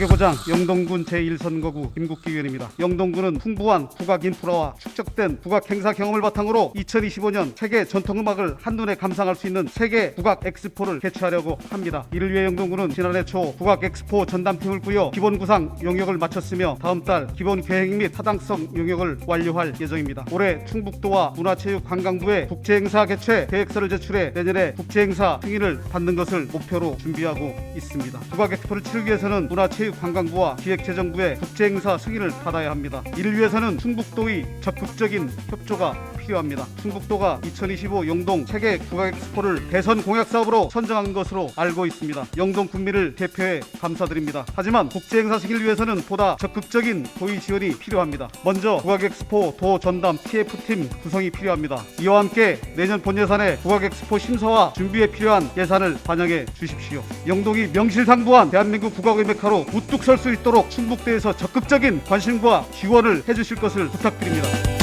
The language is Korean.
국악의 고장 영동군 제1선거구 김국기 의원입니다. 영동군은 풍부한 국악 인프라와 축적된 국악 행사 경험을 바탕으로 2025년 세계 전통음악을 한눈에 감상할 수 있는 세계 국악 엑스포를 개최하려고 합니다. 이를 위해 영동군은 지난해 초 국악 엑스포 전담팀을 꾸려 기본 구상 용역을 마쳤으며 다음 달 기본 계획 및 타당성 용역을 완료할 예정입니다. 올해 충북도와 문화체육관광부에 국제행사 개최 계획서를 제출해 내년에 국제행사 승인을 받는 것을 목표로 준비하고 있습니다. 국악 엑스포를 치르기 위해서는 문화체육 관광부와 기획재정부의 국제행사 승인을 받아야 합니다. 이를 위해서는 충북도의 적극적인 협조가 필요합니다. 충북도가 2025 영동 세계 국악 엑스포를 대선 공약 사업으로 선정한 것으로 알고 있습니다. 영동 군민을 대표해 감사드립니다. 하지만 국제행사 승인을 위해서는 보다 적극적인 도의 지원이 필요합니다. 먼저 국악 엑스포 도 전담 TF팀 구성이 필요합니다. 이와 함께 내년 본 예산에 국악 엑스포 심사와 준비에 필요한 예산을 반영해 주십시오. 영동이 명실상부한 대한민국 국악의 메카로 우뚝 설 수 있도록 충북도에서 적극적인 관심과 지원을 해주실 것을 부탁드립니다.